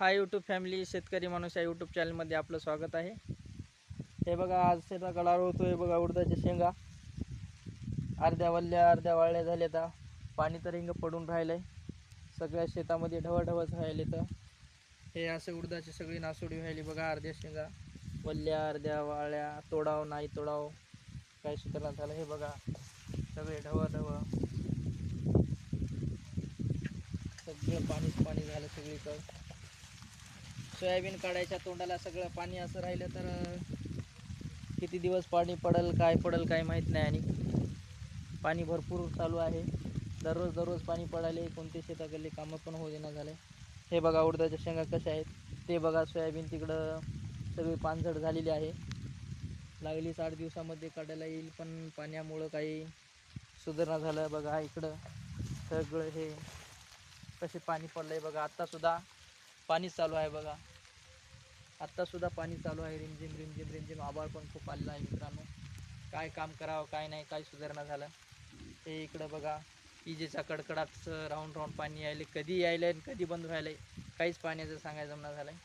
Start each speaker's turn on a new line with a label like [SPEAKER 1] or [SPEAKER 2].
[SPEAKER 1] हा YouTube family शेतकरी माणूस या यूट्यूब चॅनलमध्ये आपलं स्वागत आहे. हे बघा आज शेताकडा होतो हे बघा उडदाच्या शेंगा. अर्ध्या वल्ल्या अर्ध्या वाळल्या झाल्या तर पाणी तर हिंग पडून राहिलं आहे सगळ्या शेतामध्ये ढवळढवच राहिले तर हे असे उडदाची सगळी नासोडी व्हायली बघा अर्ध्या शेंगा. वल्ल्या अर्ध्या वाळ्या तोडाव नाही तोडाव. काय सुधारणा झालं हे बघा. सगळे ढवळ ढवळ सगळं पाणीच पाणी झालं सगळीकडं. सोयाबीन काढायच्या तोंडाला सगळं पाणी असं राहिलं तर किती दिवस पाणी पडल काय पडल काय माहीत नाही. आणि पाणी भरपूर चालू आहे. दररोज दररोज पाणी पडायले कोणते शेताकडले कामं पण होऊ देणार झाले हे बघा उडदाच्या शेंगा कशा आहेत. ते बघा सोयाबीन तिकडं सगळी पानझड झालेली आहे. लागली आठ दिवसामध्ये काढायला येईल पण पाण्यामुळं काही सुधारणा झालं. बघा इकडं सगळं हे कसे पाणी पडलं आहे बघा आत्तासुद्धा पाणीच चालू आहे बघा. आत्तासुद्धा पाणी चालू आहे. रिमझिम रिमझिम रिमझिम आभाळ पण खूप आलेला आहे मित्रांनो. काय काम करावं काय नाही काय सुधारणा झालं. हे इकडं बघा. इजेचा कडकडाट राहून राहून पाणी यायले. कधी यायलं आणि कधी बंद व्हायलंय काहीच पाण्याचं सांगायचं जमणार झालं आहे